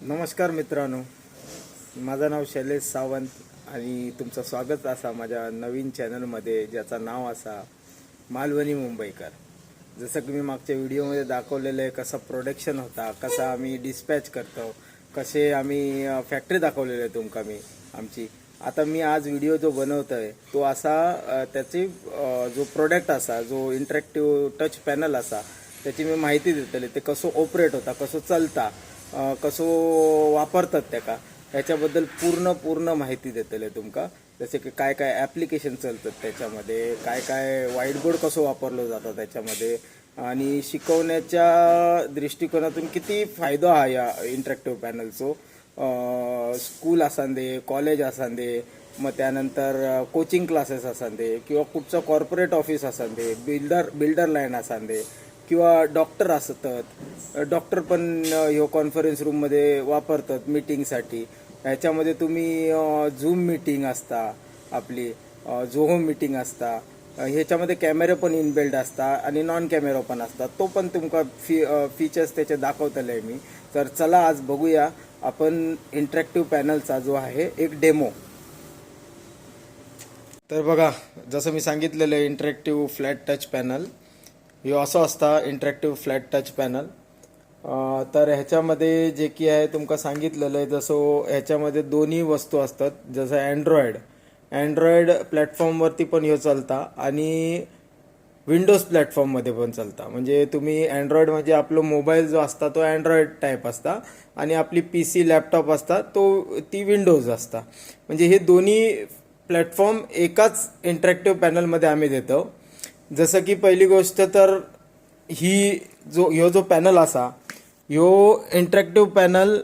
नमस्कार मित्रांनो. माझं नाव शैलेश सावंत आणि तुमचं स्वागत असा माझ्या नवीन चॅनलमध्ये ज्याचं नाव असा मालवणी मुंबईकर. जसं की मी मागच्या व्हिडिओमध्ये दाखवलेलं आहे कसं प्रोडक्शन होता कसं आम्ही डिस्पॅच करतो कसे आम्ही फॅक्टरी दाखवलेली आहे तुमका मी आमची. आता मी आज व्हिडिओ जो बनवतो आहे तो असा त्याची जो प्रोडक्ट असा जो इंटरॅक्टिव्ह टच पॅनल असा त्याची मी माहिती देतली ते कसं ऑपरेट होता कसं चलता कसो वापरतात त्याका ह्याच्याबद्दल पूर्ण पूर्ण माहिती देतले तुमका. जसे की काय काय ॲप्लिकेशन चालतात त्याच्यामध्ये काय काय व्हाईटबोर्ड कसं वापरलं जातं त्याच्यामध्ये आणि शिकवण्याच्या दृष्टिकोनातून किती फायदा हा या इंटरॅक्टिव्ह पॅनलचो स्कूल असांदे कॉलेज असांदे मग त्यानंतर कोचिंग क्लासेस असांदे किंवा कुठचं कॉर्पोरेट ऑफिस असांदे बिल्डर बिल्डर लाईन असांदे किंवा डॉक्टर असतात. डॉक्टर पण ह्यो कॉन्फरन्स रूममध्ये वापरतात मीटिंगसाठी ह्याच्यामध्ये तुम्ही झूम मीटिंग असता आपली झोहो मीटिंग असता. ह्याच्यामध्ये कॅमेरे पण इनबिल्ड असता आणि नॉन कॅमेरा पण असतात तो पण तुमका फी फीचर्स त्याचे दाखवतले आहे मी. तर चला आज बघूया. आपण इंटरॅक्टिव्ह पॅनलचा जो आहे एक डेमो तर बघा जसं मी सांगितलेलं आहे इंटरॅक्टिव्ह फ्लॅट टच पॅनल हे असं असता इंटरॅक्टिव्ह फ्लॅट टच पॅनल तर ह्याच्यामध्ये जे की आहे तुमका सांगितलेलं आहे जसं ह्याच्यामध्ये दोन्ही वस्तू असतात जसं अँड्रॉइड अँड्रॉइड प्लॅटफॉर्मवरती पण ह्यो चलता आणि विंडोज प्लॅटफॉर्ममध्ये पण चालता. म्हणजे तुम्ही अँड्रॉइड म्हणजे आपलं मोबाईल जो असता तो अँड्रॉइड टाईप असता आणि आपली पी सी लॅपटॉप असता तो ती विंडोज असता. म्हणजे हे दोन्ही प्लॅटफॉर्म एकाच इंटरॅक्टिव्ह पॅनलमध्ये आम्ही देतो. जसं की पहिली गोष्ट तर ही जो ह्यो जो पॅनल असा ह्यो interactive panel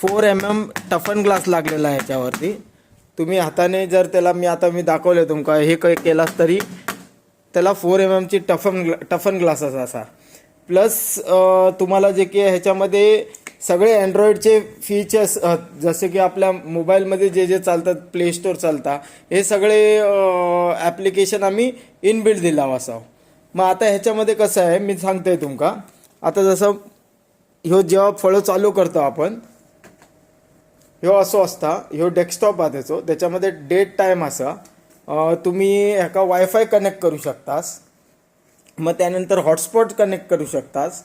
four M M toughen glass लागलेला आहे याच्यावरती. तुम्ही हाताने जर त्याला मी आता मी दाखवले तुमका हे काही केलास तरी त्याला फोर एम एमची टफन ग्ला टफन ग्लासेस असा. प्लस तुम्हाला जे की ह्याच्यामध्ये सगळे अँड्रॉइडचे फीचर्स जसे की आपल्या मोबाईलमध्ये जे जे चालतात प्ले स्टोअर चालता हे सगळे ॲप्लिकेशन आम्ही इनबिल्ड दिला असा मग आता ह्याच्यामध्ये कसं आहे मी सांगतोय तुमका. आता जसं ह्यो जेव्हा फळं चालू करतो आपण ह्यो असो असता ह्यो डेस्कटॉप हा त्याचो त्याच्यामध्ये डेट टाईम असा तुम्ही ह्याका वायफाय कनेक्ट करू शकतास. मग त्यानंतर हॉटस्पॉट कनेक्ट करू शकतास.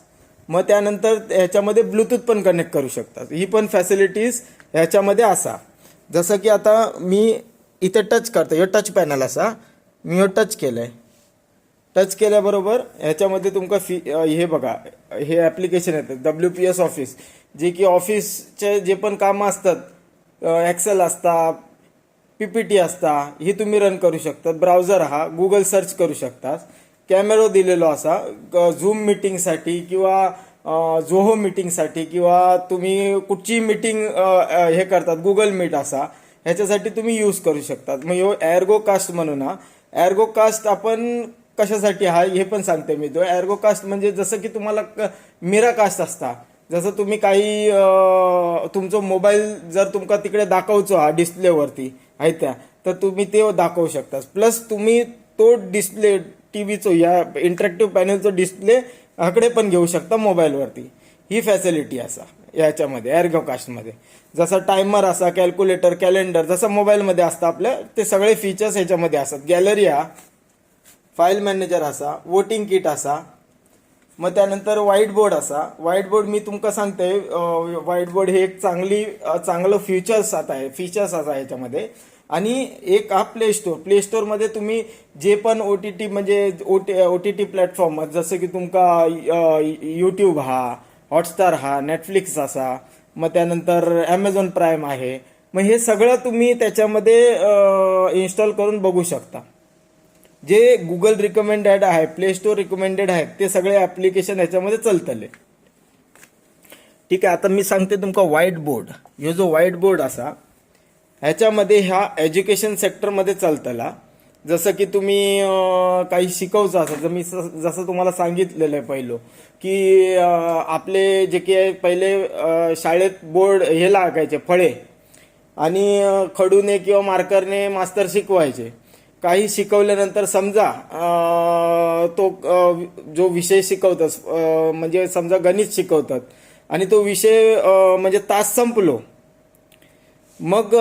मग त्यानंतर ह्याच्यामध्ये ब्लूटूथ पण कनेक्ट करू शकतात. ही पण फॅसिलिटीज ह्याच्यामध्ये असा. जसं की आता मी इथे टच करतो हे टच पॅनल असा. मी हो टच केलं आहे टच केल्याबरोबर ह्याच्यामध्ये तुमका फी हे बघा हे ॲप्लिकेशन येतं. डब्ल्यू पी एस ऑफिस जे की ऑफिसचे जे पण कामं असतात एक्सेल असता पी पी टी असता ही तुम्ही रन करू शकता ब्राउझर हा गुगल सर्च करू शकतात. कॅमेरो दिलेलो असा झूम मिटिंगसाठी किंवा झोहो मिटिंगसाठी किंवा तुम्ही कुठची मिटिंग हे करतात गुगल मीट असा ह्याच्यासाठी तुम्ही यूज करू शकतात. मग ह्यो एअरगो कास्ट म्हणून हा एअरगो कास्ट आपण कशासाठी हा हे पण सांगते मी तो. एअरगो कास्ट म्हणजे जसं की तुम्हाला क- मिरा कास्ट असता. जसं तुम्ही काही अं, तुमचं मोबाईल जर तुमका तिकडे दाखवचो हा डिस्प्लेवरती आहे त्या तर तुम्ही ते दाखवू शकता. प्लस तुम्ही तो डिस्प्ले टीव्हीचो या इंटरॅक्टिव्ह पॅनलचो डिस्प्ले आकडे पण घेऊ शकता मोबाईलवरती ही फॅसिलिटी असा याच्यामध्ये एअरगो कास्टमध्ये जसं टायमर असा कॅल्क्युलेटर कॅलेंडर जसं मोबाईलमध्ये असतं आपल्या ते सगळे फीचर्स याच्यामध्ये असतात. गॅलरी हा फाईल मॅनेजर असा वोटिंग किट असा मग त्यानंतर व्हाईट बोर्ड असा. व्हाईट बोर्ड मी तुमका सांगते व्हाईट बोर्ड हे एक चांगली चांगलं फ्युचर्स आता आहे फीचर्स असा याच्यामध्ये आणि एक हा प्ले स्टोर प्ले स्टोअरमध्ये तुम्ही जे पण ओ टी टी म्हणजे O T O T T platform जसं की तुमका यूट्यूब हा हॉटस्टार हा नेटफ्लिक्स असा मग त्यानंतर ॲमेझॉन प्राईम आहे. मग हे सगळं तुम्ही त्याच्यामध्ये इन्स्टॉल करून बघू शकता. जे गुगल रिकमेंडेड आहे प्ले स्टोर रिकमेंडेड आहेत ते सगळे ॲप्लिकेशन याच्यामध्ये चलतले. ठीक आहे आता मी सांगते तुमका व्हाईट बोर्ड ह्यो जो व्हाईट बोर्ड असा ह्याच्यामध्ये ह्या एज्युकेशन सेक्टरमध्ये चालतला. जसं की तुम्ही काही शिकवचं असं जर मी जसं तुम्हाला सांगितलेलं आहे पहिलं की आपले जे की पहिले शाळेत बोर्ड हे लागायचे फळे. आणि खडूने किंवा मार्करने मास्तर शिकवायचे. काही शिकवल्यानंतर समजा तो जो विषय शिकवतात म्हणजे समजा गणित शिकवतात आणि तो विषय म्हणजे तास संपलो. मग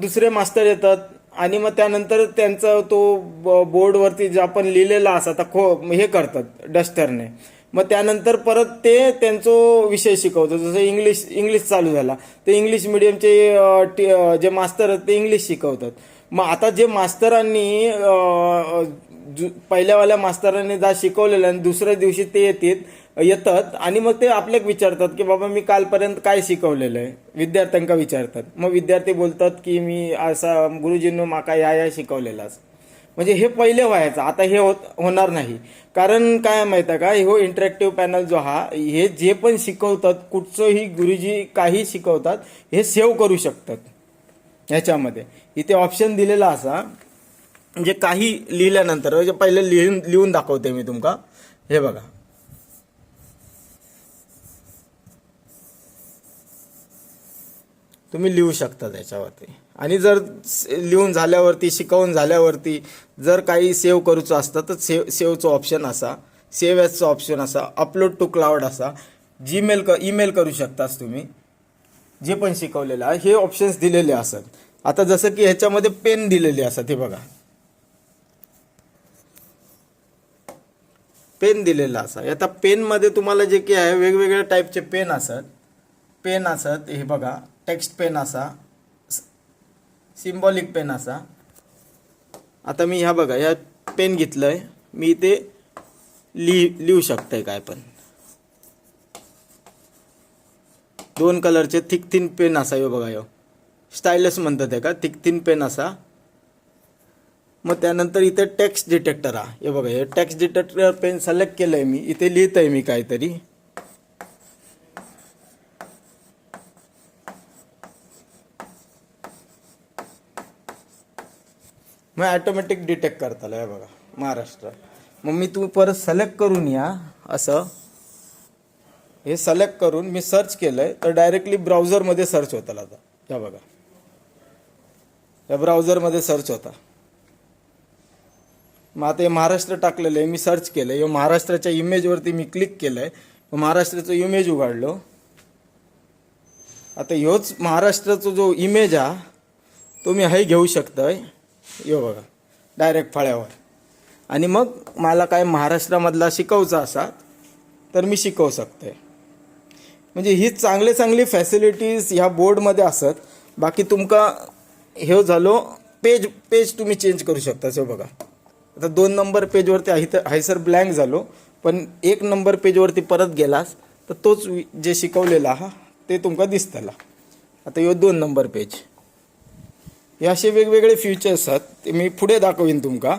दुसरे मास्तर येतात आणि मग त्यानंतर त्यांचा तो ब- बोर्डवरती जे आपण लिहिलेला असा आता खो हे करतात डस्टरने. मग त्यानंतर परत ते त्यांचं विषय शिकवतो जसं इंग्लिश इंग्लिश चालू झाला ते इंग्लिश मिडियमचे टी- जे मास्तर आहेत ते इंग्लिश शिकवतात. मग आता जे मास्तरांनी जु- पहिल्यावाल्या मास्तरांनी जा शिकवलेलं आणि दुसऱ्या दिवशी ते येतात येतात आणि मग ते आपल्याक विचारतात की बाबा मी कालपर्यंत काय शिकवलेलं आहे? विद्यार्थ्यांका विचारतात. मग विद्यार्थी बोलतात की मी असा गुरुजींनो माका या या शिकवलेला म्हणजे हे पहिले व्हायचं आता हे होत होणार नाही. कारण काय माहिती आहे का? हो इंटरॅक्टिव्ह पॅनल जो हा हे जे पण शिकवतात कुठचंही गुरुजी काही शिकवतात हे सेव्ह करू शकतात. ह्याच्यामध्ये इथे ऑप्शन दिलेला असा. म्हणजे काही लिहिल्यानंतर म्हणजे पहिले लिहून लिहून दाखवते मी तुमका. हे बघा. तुम्ही लिहू शकता त्याच्यावरती. आणि जर लिहून झाल्यावरती शिकवून झाल्यावरती जर काही सेव्ह करूचं असतं तर सेव सेवचं ऑप्शन असा सेव्ह ॲजचं ऑप्शन असा अपलोड टू क्लाउड असा जीमेल क ईमेल करू शकतास तुम्ही. जे पण शिकवलेलं आहे हे ऑप्शन्स दिलेले असतात आता जसं की ह्याच्यामध्ये पेन दिलेले असतात हे बघा. पेन दिलेला असा आता पेनमध्ये तुम्हाला जे की आहे वेगवेगळ्या टाईपचे पेन असत पेन असत हे बघा. टेक्स्ट पेन असा. सिम्बॉलिक पेन असा. आता मी ह्या बघा ह्या पेन घेतलंय. मी ते लिह लिहू शकतंय काय पण. दोन कलरचे थिक थिन पेन असा यो बघा यो स्टायलस म्हणतात आहे का थिक थिन पेन असा. मग त्यानंतर इथे टेक्स्ट डिटेक्टर हा हे बघा हे टेक्स्ट डिटेक्टर पेन सिलेक्ट केलंय मी. इथे लिहित आहे मी काहीतरी. मग ॲटोमॅटिक डिटेक्ट करताला हे बघा महाराष्ट्र. मग मी तू परत सिलेक्ट करून या असं. हे सिलेक्ट करून मी सर्च केलंय तर डायरेक्टली ब्राउझरमध्ये सर्च होता आता. या बघा. या ब्राउझरमध्ये सर्च होता. मग आता हे महाराष्ट्र टाकलेलं आहे मी सर्च केलं आहे महाराष्ट्राच्या इमेजवरती मी क्लिक केलं आहे महाराष्ट्राचं इमेज उघडलो. आता ह्योच महाराष्ट्राचा जो इमेज हा तो मी हे घेऊ शकतोय. यो बघा डायरेक्ट फळ्यावर. आणि मग मला काय महाराष्ट्रामधला शिकवचा असा तर मी शिकवू शकते म्हणजे ही चांगले चांगली फॅसिलिटीज ह्या बोर्डमध्ये असत. बाकी तुमका हे झालो पेज पेज तुम्ही चेंज करू शकता हे बघा. आता दोन नंबर पेजवरती आहे तर हायसर ब्लँक झालो. पण एक नंबर पेजवरती परत गेलास तर तोच जे शिकवलेला हा ते तुमका दिसतला. आता ह्यो दोन नंबर पेज. हे असे वेगवेगळे फीचर्स आहेत ते मी पुढे दाखवीन तुमका.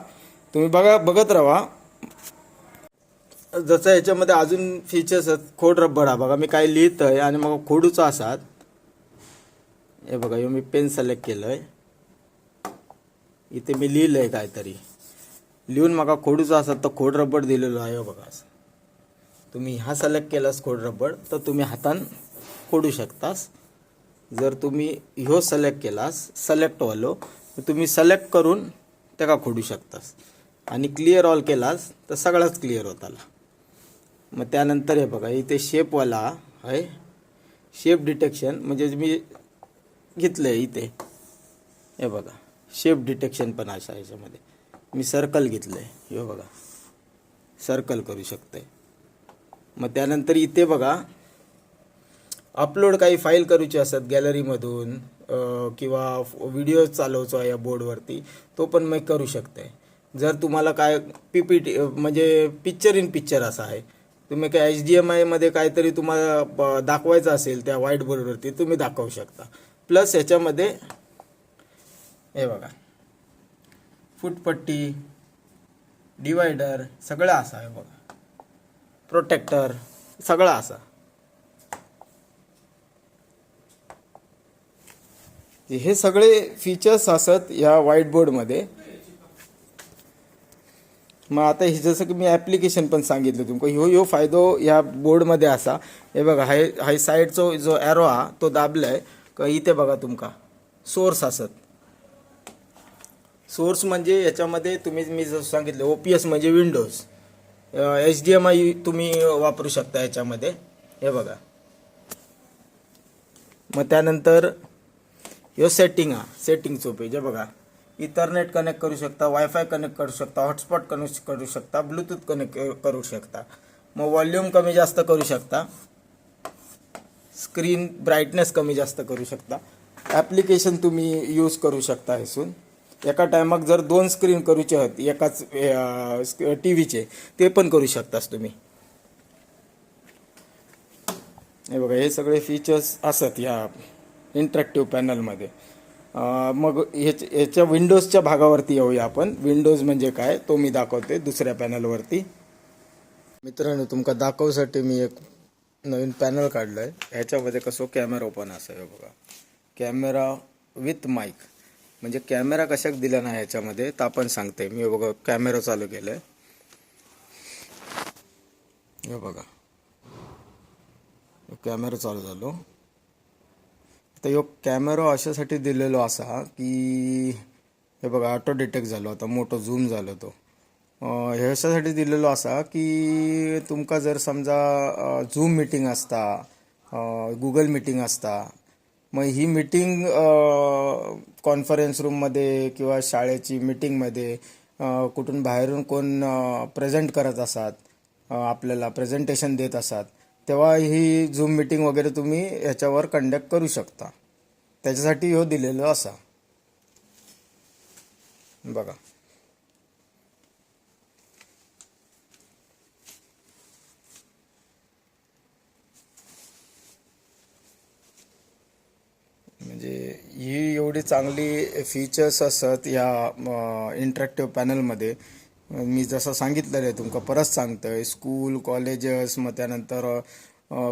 तुम्ही बघा बघत राहा. जसं ह्याच्यामध्ये अजून फीचर्स आहेत खोड रब्बर हा बघा मी काय लिहित आहे आणि मग खोडूचा असात हे बघा ह्यो मी पेन सिलेक्ट केलं आहे इथे मी लिहिलं आहे काहीतरी. लिहून म्हाका खोडूचं असत तर खोड रबड दिलेलो आहे हो बघा तुम्ही हा सिलेक्ट केलास खोड रबड तर तुम्ही हातान खोडू शकतास. जर तुम्ही ह्यो सिलेक्ट केलास सिलेक्ट वालो तर तुम्ही सिलेक्ट करून त्याका खोडू शकतास. आणि क्लिअर ऑल केलास तर सगळाच क्लिअर होताला. मग त्यानंतर हे बघा इथे शेपवाला आहे. शेप डिटेक्शन म्हणजे मी घेतलं आहे इथे. हे बघा शेप डिटेक्शन पण असा याच्यामध्ये मी सर्कल घेतलं आहे हे बघा. सर्कल करू शकते मग त्यानंतर इथे बघा. अपलोड काही फाईल करूची असतात गॅलरीमधून किंवा व्हिडिओ चालवचो आहे या बोर्डवरती तो पण मी करू शकते जर तुम्हाला काय पी पी टी म्हणजे पिक्चर इन पिक्चर असा आहे. तुम्ही काय एच डी एम आयमध्ये काहीतरी तुम्हाला दाखवायचं असेल त्या व्हाईट बोर्डवरती तुम्ही दाखवू शकता. प्लस ह्याच्यामध्ये हे बघा. फुटपट्टी डिवायडर सगळं असा आहे बघा. प्रोटेक्टर सगळं असा. हे सगळे फीचर्स असत या व्हाईट बोर्डमध्ये मग आता हे जसं की मी ॲप्लिकेशन पण सांगितलं तुमका. ह्यो ह्यो फायदो ह्या बोर्डमध्ये असा. हे बघा हाय हाय साईडचो जो ॲरो हा तो दाबलाय. का इथे बघा तुमका. सोर्स असत. सोर्स म्हणजे याच्यामध्ये तुम्ही मी जसं सांगितलं ओ पी एस म्हणजे Windows H D M I तुम्ही वापरू शकता याच्यामध्ये. हे बघा. मग त्यानंतर यो सेटिंग हा सेटिंग पेज जे बघा. इथरनेट कनेक्ट करू शकता वायफाय कनेक्ट करू शकता हॉटस्पॉट कनेक्ट करू शकता ब्लूटूथ कनेक्ट करू शकता. मग व्हॉल्यूम कमी जास्त करू शकता. स्क्रीन ब्राईटनेस कमी जास्त करू शकता. ॲप्लिकेशन तुम्ही यूज करू शकता हेसून एका टायमाक जर दोन स्क्रीन करूचे आहेत एकाच टी व्हीचे ते पण करू शकतास तुम्ही. हे बघा हे सगळे फीचर्स असत या इंटरॅक्टिव्ह पॅनलमध्ये मग ह्याच ह्याच्या विंडोजच्या भागावरती येऊया आपण. विंडोज म्हणजे काय तो मी दाखवते दुसऱ्या पॅनलवरती मित्रांनो तुमका दाखवसाठी मी एक नवीन पॅनल काढलं आहे ह्याच्यामध्ये कसं कॅमेरा ओपन असं आहे बघा. कॅमेरा विथ माईक म्हणजे कॅमेरा कशाक दिला नाही ह्याच्यामध्ये? तर आपण सांगते. मी बघा कॅमेरा चालू केलं आहे हे बघा. कॅमेरा चालू झालो. तर ह्यो कॅमेरा अशासाठी दिलेलो असा की हे बघा ऑटो डिटेक्ट झालो. आता मोठो झूम झालो तो. ह्याच्यासाठी दिलेलो असा की तुमका जर समजा झूम मिटिंग असता गुगल मिटिंग असता मग ही मिटिंग कॉन्फरन्स रूममध्ये किंवा शाळेची मिटिंगमध्ये कुठून बाहेरून कोण प्रेझेंट करत असतात आपल्याला प्रेझेंटेशन देत असतात तेव्हा ही झूम मिटिंग वगैरे तुम्ही ह्याच्यावर कंडक्ट करू शकता. त्याच्यासाठी ह्यो दिलेलो असा. बघा म्हणजे ही एवढी चांगली फीचर्स असत ह्या इंटरॅक्टिव्ह पॅनलमध्ये मी जसं सांगितलेलं आहे तुमका परत सांगतोय स्कूल कॉलेजेस मग त्यानंतर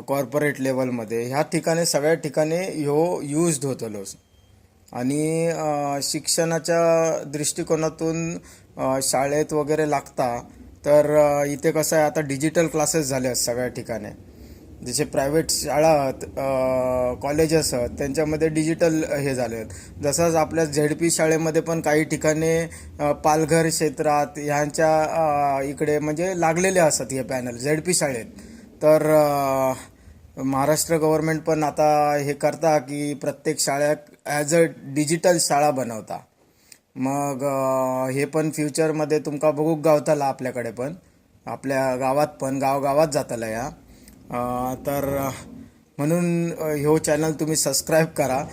कॉर्पोरेट लेवलमध्ये ह्या ठिकाणी सगळ्या ठिकाणी ह्यो यूज होतलोच आणि शिक्षणाच्या दृष्टिकोनातून शाळेत वगैरे लागता तर इथे कसं आहे आता डिजिटल क्लासेस झाले आहेत सगळ्या ठिकाणी. जसे प्रायव्हेट शाळा आहेत कॉलेजेस आहेत त्यांच्यामध्ये डिजिटल हे झाले आहेत. जसंच आपल्या झेड पी शाळेमध्ये पण काही ठिकाणी पालघर क्षेत्रात ह्यांच्या इकडे म्हणजे लागलेले असतात हे पॅनल झेड पी शाळेत. तर महाराष्ट्र गव्हर्मेंट पण आता हे करता की प्रत्येक शाळेत ॲज अ डिजिटल शाळा बनवता. मग हे पण फ्युचरमध्ये तुमका बघूक गावताला आपल्याकडे पण. आपल्या गावात पण गावगावात जाताला या. तर म्हणून ह्यो चॅनल तुम्ही सबस्क्राईब करा.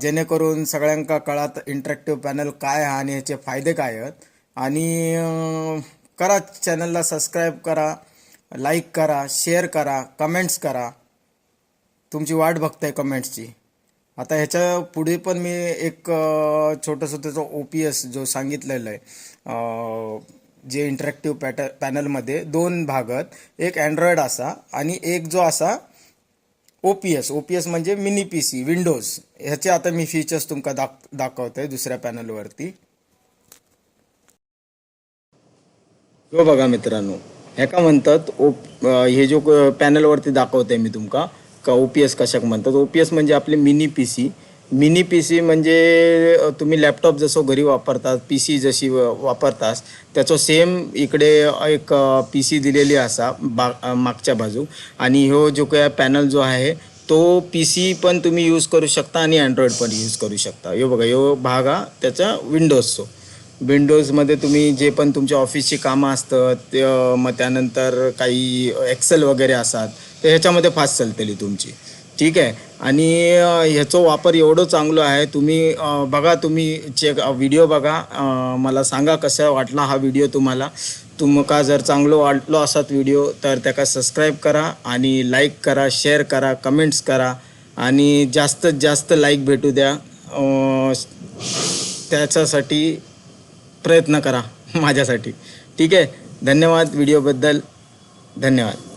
जेणेकरून सगळ्यांका कळात इंटरॅक्टिव्ह पॅनल काय आहे आणि ह्याचे फायदे काय आहेत. आणि करा चॅनलला सबस्क्राईब करा लाईक करा शेअर करा कमेंट्स करा. तुमची वाट बघताय कमेंट्सची आता ह्याच्या पुढे पण मी एक छोटंसं त्याचं ओ पी एस जो सांगितलेलं आहे. जे इंटरॅक्टिव्ह पॅट पॅनलमध्ये दोन भागात एक अँड्रॉइड असा आणि एक जो असा O P S O P S म्हणजे मिनी पी सी विंडोज ह्याचे आता मी फीचर्स तुमका दाख दाखवतोय दुसऱ्या पॅनलवरती हो बघा मित्रांनो ह्याका म्हणतात ओ हे जो पॅनलवरती दाखवतोय मी तुमका का ओ पी एस कशाक म्हणतात? ओ पी एस म्हणजे आपले mini P C mini P C म्हणजे तुम्ही लॅपटॉप जसं घरी वापरतात पी सी जशी व- वापरतास त्याचं सेम इकडे एक पी सी दिलेली असा बा मागच्या बाजू. आणि ह्यो जो काय पॅनल जो आहे तो पी सी पण तुम्ही यूज करू शकता आणि अँड्रॉइड पण यूज करू शकता. यो बघा यो भाग हा त्याचा विंडोजचो. विंडोजमध्ये तुम्ही जे पण तुमच्या ऑफिसची कामं असतात ते, मग त्यानंतर काही एक्सेल वगैरे असतात तर ह्याच्यामध्ये फास्ट चालतेली तुमची. ठीक आहे? आणि अ, ह्याचं वापर एवढं चांगलं आहे. तुम्ही बघा तुम्ही चेक व्हिडिओ बघा. मला सांगा कसा वाटला हा व्हिडिओ तुम्हाला. तुमका जर चांगलं वाटलो असत व्हिडिओ तर त्याका सबस्क्राईब करा आणि लाईक करा शेअर करा कमेंट्स करा. आणि जास्तीत जास्त लाईक भेटू द्या. त्याच्यासाठी प्रयत्न करा माझ्यासाठी. ठीक आहे? धन्यवाद व्हिडिओबद्दल धन्यवाद.